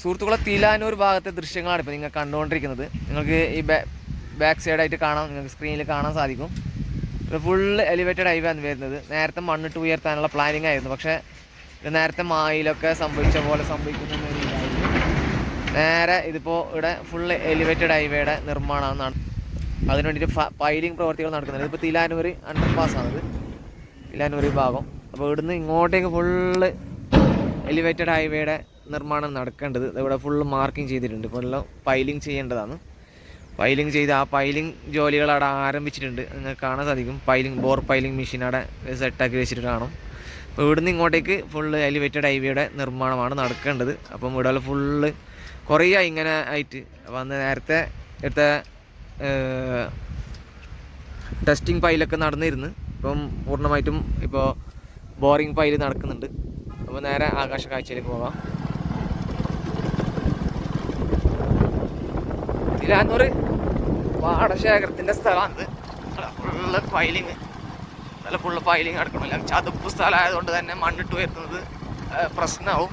സുഹൃത്തുക്കളെ തിലാനൂർ ഭാഗത്തെ ദൃശ്യങ്ങളാണ് ഇപ്പോൾ നിങ്ങൾ കണ്ടുകൊണ്ടിരിക്കുന്നത്. നിങ്ങൾക്ക് ഈ ബാക്ക് സൈഡായിട്ട് കാണാം നിങ്ങൾക്ക് സ്ക്രീനിൽ കാണാൻ സാധിക്കും. ഇത് ഫുള്ള് എലിവേറ്റഡ് ഹൈവേ ആണ് വരുന്നത്. നേരത്തെ മണ്ണിട്ട് ഉയർത്താനുള്ള പ്ലാനിങ് ആയിരുന്നു. പക്ഷേ ഇത് നേരത്തെ മായിലൊക്കെ സംഭവിച്ച പോലെ സംഭവിക്കുന്ന നേരെ ഇതിപ്പോൾ ഇവിടെ ഫുള്ള് എലിവേറ്റഡ് ഹൈവേയുടെ നിർമ്മാണമാണ് അതിന് വേണ്ടിയിട്ട് പൈലിംഗ് പ്രവർത്തികൾ നടക്കുന്നുണ്ട്. ഇതിപ്പോൾ തിലാനൂർ അണ്ടർ പാസ്സാണിത് തിലാനൂർ ഭാഗം. അപ്പോൾ ഇവിടുന്ന് ഇങ്ങോട്ടേക്ക് ഫുള്ള് എലിവേറ്റഡ് ഹൈവേയുടെ നിർമ്മാണം നടക്കേണ്ടത്. ഇവിടെ ഫുള്ള് മാർക്കിംഗ് ചെയ്തിട്ടുണ്ട്. ഇപ്പോൾ എല്ലാം പൈലിംഗ് ചെയ്യേണ്ടതാണ്. പൈലിംഗ് ചെയ്ത് ആ പൈലിംഗ് ജോലികൾ അവിടെ ആരംഭിച്ചിട്ടുണ്ട്. നിങ്ങൾക്ക് കാണാൻ സാധിക്കും. പൈലിംഗ് ബോർ പൈലിംഗ് മെഷീൻ അവിടെ സെറ്റാക്കി വെച്ചിട്ട് കാണും. അപ്പോൾ ഇവിടുന്ന് ഇങ്ങോട്ടേക്ക് ഫുള്ള് എലിവേറ്റഡ് ഹൈവേയുടെ നിർമ്മാണമാണ് നടക്കേണ്ടത്. അപ്പം ഇവിടെ ഫുള്ള് കുറേ ഇങ്ങനെ ആയിട്ട് അപ്പോൾ അന്ന് നേരത്തെ എടുത്ത ടെസ്റ്റിംഗ് പൈലൊക്കെ നടന്നിരുന്നു. ഇപ്പം പൂർണമായിട്ടും ഇപ്പോൾ ബോറിംഗ് പൈൽ നടക്കുന്നുണ്ട്. അപ്പോൾ നേരെ ആകാശ കാഴ്ചയിലേക്ക് പോകാം. തിരാനൂർ പാടശേഖരത്തിന്റെ സ്ഥലമാണ് ഫുള്ള് പൈലിങ് നല്ല ഫുള്ള് പൈലിങ് നടക്കണമല്ല ചതുപ്പ് സ്ഥലമായതുകൊണ്ട് തന്നെ മണ്ണിട്ട് വരുന്നത് പ്രശ്നമാവും.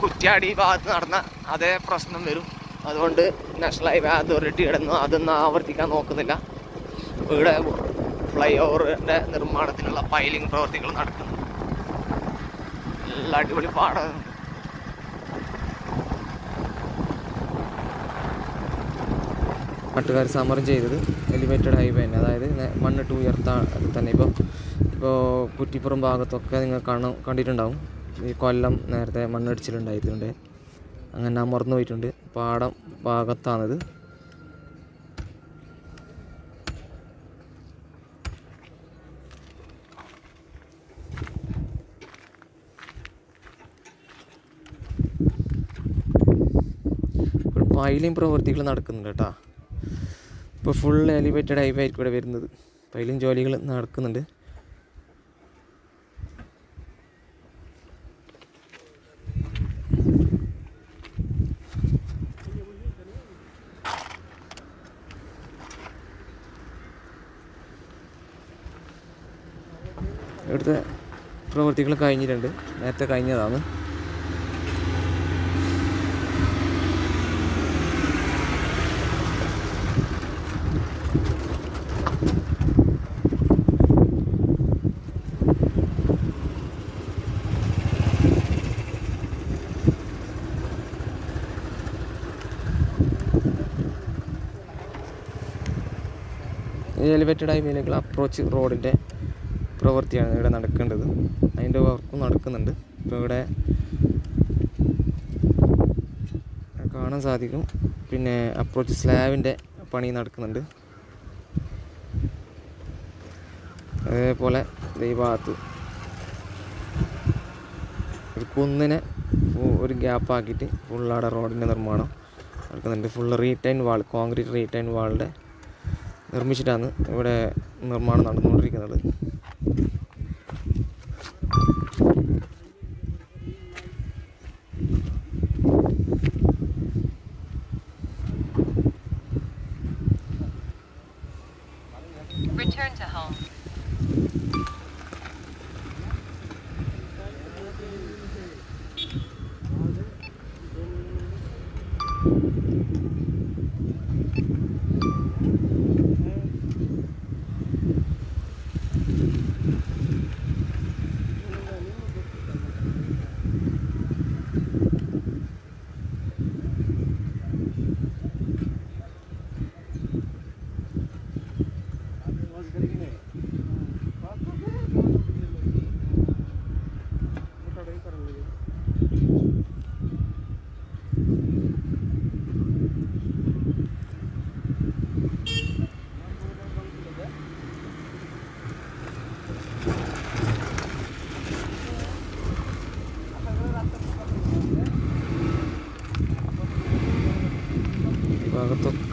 കുറ്റ്യാടി ഭാഗത്ത് നടന്ന അതേ പ്രശ്നം വരും. അതുകൊണ്ട് നാഷണൽ ഹൈവേ അതോറിറ്റി കിടന്നു അതൊന്നും ആവർത്തിക്കാൻ നോക്കുന്നില്ല. ഇവിടെ ഫ്ലൈ ഓവറിന്റെ നിർമ്മാണത്തിനുള്ള പൈലിംഗ് പ്രവർത്തികൾ നടക്കുന്നു. നല്ല അടിപൊളി പാടം. നാട്ടുകാർ സമരം ചെയ്തത് എലിവേറ്റഡ് ഹൈവേ തന്നെ. അതായത് മണ്ണ് മണ്ണിട്ട് ഉയർത്താൻ തന്നെ. ഇപ്പോൾ ഇപ്പോൾ കുറ്റിപ്പുറം ഭാഗത്തൊക്കെ നിങ്ങൾ കാണ കണ്ടിട്ടുണ്ടാവും. ഈ കൊല്ലം നേരത്തെ മണ്ണിടിച്ചിലുണ്ടായിട്ടുണ്ട് അങ്ങനെ മറന്നു പോയിട്ടുണ്ട്. പാടം ഭാഗത്താണിത്. പൈലിംഗ് പ്രവൃത്തികൾ നടക്കുന്നുണ്ട് കേട്ടോ. ഇപ്പോൾ ഫുൾ എലിവേറ്റഡ് ഹൈവേ ആയിരിക്കും ഇവിടെ വരുന്നത്. അതിലും ജോലികൾ നടക്കുന്നുണ്ട്. ഇവിടുത്തെ പ്രവൃത്തികൾ കഴിഞ്ഞിട്ടുണ്ട്. നേരത്തെ കഴിഞ്ഞതാണ്. എലിവേറ്റഡ് ഹൈവേയിലേക്കുള്ള അപ്രോച്ച് റോഡിന്റെ പ്രവൃത്തിയാണ് ഇവിടെ നടക്കേണ്ടത്. അതിന്റെ വർക്കും നടക്കുന്നുണ്ട്. ഇപ്പോൾ ഇവിടെ കാണാൻ സാധിക്കും. പിന്നെ അപ്രോച്ച് സ്ലാബിന്റെ പണി നടക്കുന്നുണ്ട്. അതേപോലെ ദൈവാത്ത് ഒരു കുന്നിനെ ഒരു ഗ്യാപ്പാക്കിയിട്ട് ഫുള്ളാടെ റോഡിന്റെ നിർമ്മാണം നടക്കുന്നുണ്ട്. Full retain wall concrete retain വാളിന്റെ നിർമ്മിച്ചിട്ടാണ് ഇവിടെ നിർമ്മാണം നടന്നുകൊണ്ടിരിക്കുന്നത്. ഈ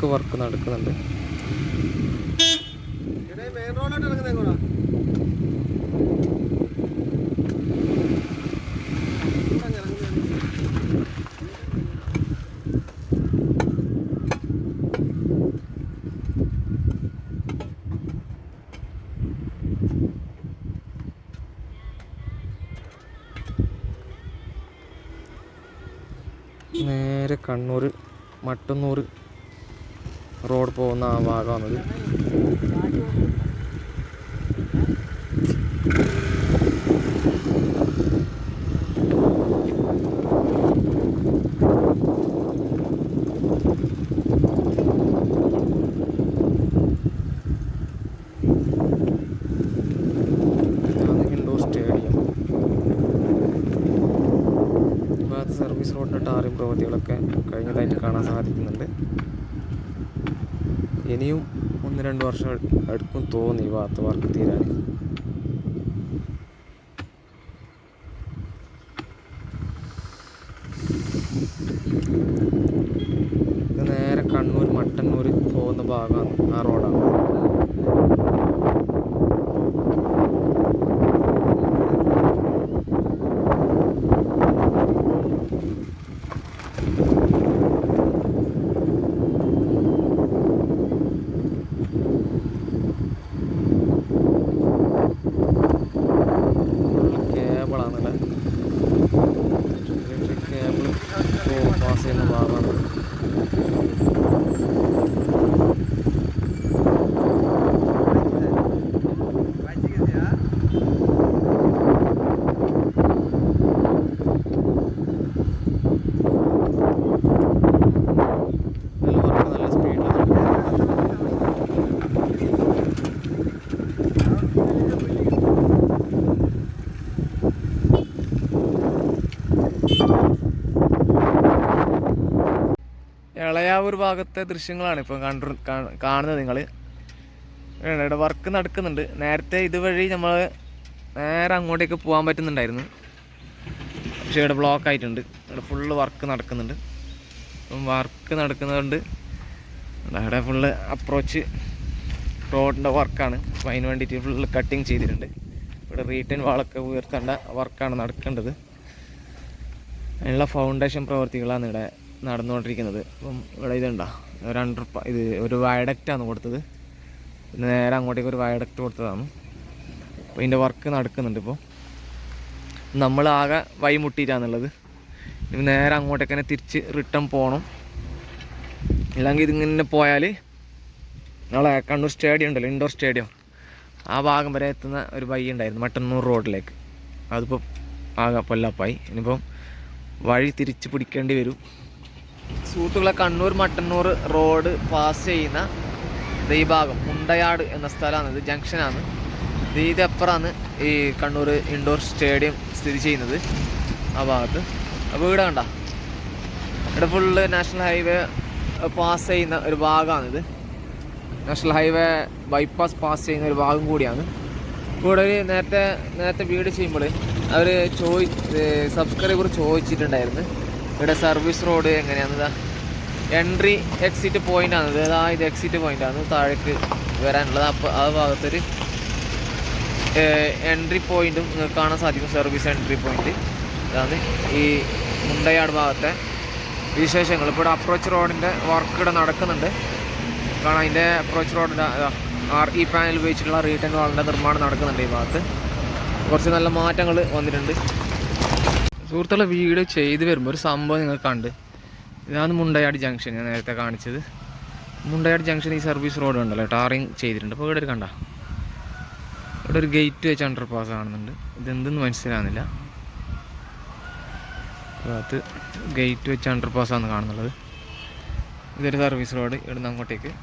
നമുക്ക് വർക്ക് നടക്കുന്നുണ്ട്. നേരെ കണ്ണൂർ മട്ടന്നൂർ റോഡ് പോകുന്ന ആ ഭാഗമാണത് സർവീസ് റോഡിന്റെ ടാറിംഗ് പ്രവൃത്തികളൊക്കെ കഴിഞ്ഞതായിട്ട് കാണാൻ സാധിക്കുന്നുണ്ട്. ഇനിയും ഒന്ന് രണ്ട് വർഷം എടുക്കും തോന്നി ഈ ഭാഗത്ത് വർക്ക് തീരാൻ ഇത് നേരെ കണ്ണൂർ മട്ടന്നൂർ പോകുന്ന ഭാഗമാണ് ആ റോഡാണ് കേബിളാണല്ലേ ഇലക്ട്രിക് കേബിൾ പാസ് ചെയ്യുന്ന ഭാഗമാണ് നല്ല വർക്ക് നല്ല സ്പീഡിൽ ഇളയാവൂർ ഭാഗത്തെ ദൃശ്യങ്ങളാണ് ഇപ്പം കണ്ടു കാണുന്നത് നിങ്ങൾ ഇവിടെ വർക്ക് നടക്കുന്നുണ്ട്. നേരത്തെ ഇതുവഴി നമ്മൾ നേരെ അങ്ങോട്ടേക്ക് പോകാൻ പറ്റുന്നുണ്ടായിരുന്നു. പക്ഷേ ഇവിടെ ബ്ലോക്ക് ആയിട്ടുണ്ട്. ഇവിടെ ഫുള്ള് വർക്ക് നടക്കുന്നുണ്ട്. അപ്പം വർക്ക് നടക്കുന്നതുകൊണ്ട് ഇവിടെ ഫുള്ള് അപ്രോച്ച് റോഡിന്റെ വർക്കാണ് അപ്പം അതിന് വേണ്ടിയിട്ട് ഫുള്ള് കട്ടിങ് ചെയ്തിട്ടുണ്ട്. ഇവിടെ റീറ്റേൺ വാളൊക്കെ ഉയർത്തേണ്ട വർക്കാണ് നടക്കേണ്ടത്. അതിനുള്ള ഫൗണ്ടേഷൻ പ്രവർത്തികളാണ് ഇവിടെ നടന്നുകൊണ്ടിരിക്കുന്നത്. അപ്പം ഇവിടെ ഇതുണ്ടോ? ഒരു അണ്ടർ ഇത് ഒരു വയഡക്റ്റാണ് കൊടുത്തത്. പിന്നെ നേരെ അങ്ങോട്ടേക്ക് ഒരു വയഡക്റ്റ് കൊടുത്തതാണ്. അപ്പോൾ ഇതിന്റെ വർക്ക് നടക്കുന്നുണ്ട് ഇപ്പോൾ നമ്മളാകെ വൈമുട്ടിയിട്ടാണുള്ളത് ഇനി നേരെ അങ്ങോട്ടേക്ക് തന്നെ തിരിച്ച് റിട്ടേൺ പോകണം ഇല്ലെങ്കിൽ ഇതിങ്ങനെ പോയാൽ നമ്മളെ കണ്ണൂർ സ്റ്റേഡിയം ഉണ്ടല്ലോ ഇൻഡോർ സ്റ്റേഡിയം ആ ഭാഗം വരെ എത്തുന്ന ഒരു വഴി ഉണ്ടായിരുന്നു മട്ടന്നൂർ റോഡിലേക്ക്. അതിപ്പോൾ ആകെ പൊല്ലാപ്പായി. ഇനിയിപ്പം വഴി തിരിച്ച് പിടിക്കേണ്ടി വരും. സുഹൃത്തുക്കളെ കണ്ണൂർ മട്ടന്നൂർ റോഡ് പാസ് ചെയ്യുന്ന ഈ ഭാഗം മുണ്ടയാട് എന്ന സ്ഥലമാണ്. ഇത് ജംഗ്ഷനാണ്. ഇത് ഇതപ്പുറമാണ് ഈ കണ്ണൂർ ഇൻഡോർ സ്റ്റേഡിയം സ്ഥിതി ചെയ്യുന്നത്? ആ ഭാഗത്ത്. അപ്പോൾ ഇവിടെ കണ്ട? ഇവിടെ ഫുള്ള് നാഷണൽ ഹൈവേ പാസ് ചെയ്യുന്ന ഒരു ഭാഗമാണിത് നാഷണൽ ഹൈവേ ബൈപ്പാസ് പാസ് ചെയ്യുന്ന ഒരു ഭാഗം കൂടിയാണ്. ഇവിടെ ഒരു നേരത്തെ നേരത്തെ വീട് ചെയ്യുമ്പോൾ അവർ ചോദി സബ്സ്ക്രൈബർ ചോദിച്ചിട്ടുണ്ടായിരുന്നു. ഇവിടെ സർവീസ് റോഡ് എങ്ങനെയാണ് എൻട്രി എക്സിറ്റ് പോയിന്റ് ആണ്. ഇത് ഇത് എക്സിറ്റ് പോയിന്റ് ആണ്. താഴേക്ക് വരാനുള്ളത്. അപ്പോൾ ആ ഭാഗത്തൊരു എൻട്രി പോയിന്റും നിങ്ങൾക്ക് കാണാൻ സാധിക്കും. സർവീസ് എൻട്രി പോയിന്റ് അതാണ് ഈ മുണ്ടയാട് ഭാഗത്തെ വിശേഷങ്ങൾ. ഇപ്പോൾ അപ്രോച്ച് റോഡിന്റെ വർക്ക് ഇവിടെ നടക്കുന്നുണ്ട്. കാരണം അതിന്റെ അപ്രോച്ച് റോഡിന്റെ ആർ ഇ പാനൽ ഉപയോഗിച്ചിട്ടുള്ള റീറ്റേൺ വാളിന്റെ നിർമ്മാണം നടക്കുന്നുണ്ട് ഈ ഭാഗത്ത്. കുറച്ച് നല്ല മാറ്റങ്ങൾ വന്നിട്ടുണ്ട്. സുഹൃത്തുക്കളെ വീഡിയോ ചെയ്ത് വരുമ്പോൾ ഒരു സംഭവം നിങ്ങൾ കണ്ട്. ഇതാണ് മുണ്ടയാട് ജംഗ്ഷൻ ഞാൻ നേരത്തെ കാണിച്ചത്. മുണ്ടയാട് ജംഗ്ഷൻ ഈ സർവീസ് റോഡ് ഉണ്ടല്ലോ ടാറിങ് ചെയ്തിട്ടുണ്ട്. അപ്പോൾ ഇവിടെ ഒരു കണ്ട. ഇവിടെ ഒരു ഗേറ്റ് വെച്ച് അണ്ടർ പാസ് കാണുന്നുണ്ട്. ഇതെന്തെന്ന് മനസ്സിലാകുന്നില്ല അത് ഗേറ്റ് വെച്ച് അണ്ടർ പാസ്സാണ് കാണുന്നുള്ളത്. ഇതൊരു സർവീസ് റോഡ് ഇവിടുന്ന് അങ്ങോട്ടേക്ക്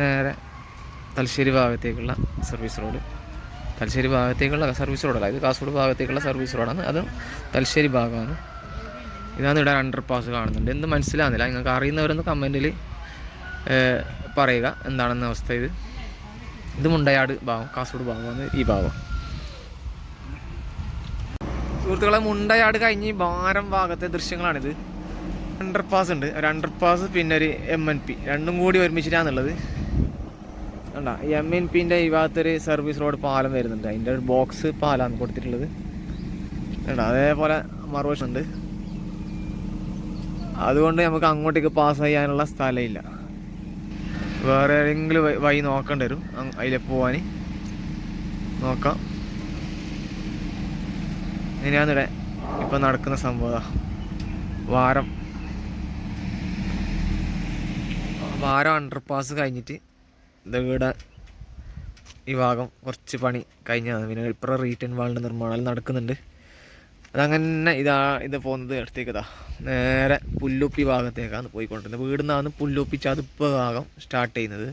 നേരെ തലശ്ശേരി ഭാഗത്തേക്കുള്ള സർവീസ് റോഡ് തലശ്ശേരി ഭാഗത്തേക്കുള്ള സർവീസ് റോഡല്ല ഇത് കാസർഗോഡ് ഭാഗത്തേക്കുള്ള സർവീസ് റോഡാണ് അത് തലശ്ശേരി ഭാഗമാണ്. ഇതാണ് ഇവിടെ അണ്ടർ പാസ് കാണുന്നുണ്ട്. എന്ത് മനസ്സിലാകുന്നില്ല നിങ്ങൾക്ക് അറിയുന്നവരൊന്ന് കമന്റിൽ പറയുക. എന്താണെന്ന അവസ്ഥ ഇത്? ഇത് മുണ്ടയാട് ഭാഗം കാസർഗോഡ് ഭാഗമാണ് ഈ ഭാഗം. സുഹൃത്തുക്കളെ മുണ്ടയാട് കഴിഞ്ഞ് ഭാരം ഭാഗത്തെ ദൃശ്യങ്ങളാണിത്. അണ്ടർ പാസ് ഉണ്ട്. ഒരു അണ്ടർ പാസ് പിന്നെ ഒരു എം എൻ പി രണ്ടും കൂടി ഒരുമിച്ചിട്ടാണുള്ളത് കണ്ട എം എൻ പിന്റെ ഈ ഭാഗത്തൊരു സർവീസ് റോഡ് പാലം വരുന്നുണ്ട്. അതിന്റെ ഒരു ബോക്സ് പാലാണ് കൊടുത്തിട്ടുള്ളത്. കണ്ട അതേപോലെ മറുവശമുണ്ട് അതുകൊണ്ട് നമുക്ക് അങ്ങോട്ടേക്ക് പാസ് ചെയ്യാനുള്ള സ്ഥലമില്ല. വേറെ ഏതെങ്കിലും വഴി- നോക്കേണ്ടി വരും. അതിലെ പോവാൻ നോക്കാം. ഇനിയാന്നിടെ ഇപ്പം നടക്കുന്ന സംഭവം വാരം. വാരം അണ്ടർപാസ് അണ്ടർ പാസ് കഴിഞ്ഞിട്ട് ഇവിടെ ഈ ഭാഗം കുറച്ച് പണി കഴിഞ്ഞാണ് പിന്നെ ഇപ്പുറം റീറ്റേൺ വാളിന്റെ നിർമ്മാണം നടക്കുന്നുണ്ട്. അതങ്ങനെ ഇതാ ഇത് പോകുന്നത് അടുത്തേക്കതാ. നേരെ പുല്ലുപ്പി ഭാഗത്തേക്കാണ് പോയിക്കൊണ്ടിരുന്നത്. വീടുന്നാണ് പുല്ലുപ്പി ചതുപ്പ് ഭാഗം സ്റ്റാർട്ട് ചെയ്യുന്നത്.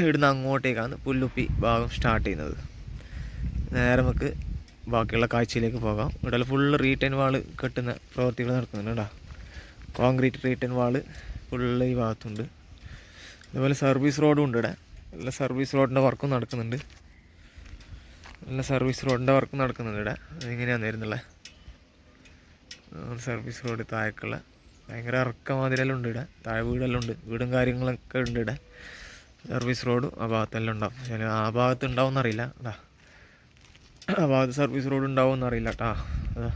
ഇവിടുന്ന് അങ്ങോട്ടേക്കാണ് പുല്ലുപ്പി ഭാഗം സ്റ്റാർട്ട് ചെയ്യുന്നത്. നേരെ നമുക്ക് ബാക്കിയുള്ള കാഴ്ചയിലേക്ക് പോകാം. ഇവിടെ ഫുള്ള് റീറ്റേൺ വാൾ കെട്ടുന്ന പ്രവൃത്തികൾ നടക്കുന്നുണ്ട് കേട്ടോ. കോൺക്രീറ്റ് റീറ്റേൺ വാൾ ഫുള്ള് ഈ ഭാഗത്തുണ്ട്. അതുപോലെ സർവീസ് റോഡും ഉണ്ട് ഇവിടെ നല്ല സർവീസ് റോഡിന്റെ വർക്കും നടക്കുന്നുണ്ട്. നല്ല സർവീസ് റോഡിന്റെ വർക്കും നടക്കുന്നുണ്ട് ഇവിടെ. അതെങ്ങനെയാണ് വരുന്നുള്ളത് സർവീസ് റോഡ് താഴേക്കുള്ള ഭയങ്കര ഇറക്കമാതിരെല്ലാം ഉണ്ട് ഇവിടെ. താഴെ വീടെല്ലാം ഉണ്ട്. വീടും കാര്യങ്ങളൊക്കെ ഉണ്ട് ഇവിടെ. സർവീസ് റോഡും ആ ഭാഗത്തെല്ലാം ഉണ്ടാവും. പക്ഷേ ആ ഭാഗത്ത് ഉണ്ടാവും എന്നറിയില്ല. ആ ഭാഗത്ത് സർവീസ് റോഡ് ഉണ്ടാവും എന്നറിയില്ല കേട്ടാ അതാ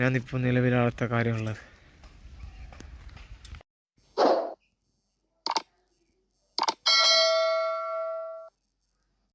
ഞാനിപ്പോൾ നിലവിലാളത്തെ കാര്യമുള്ളത്.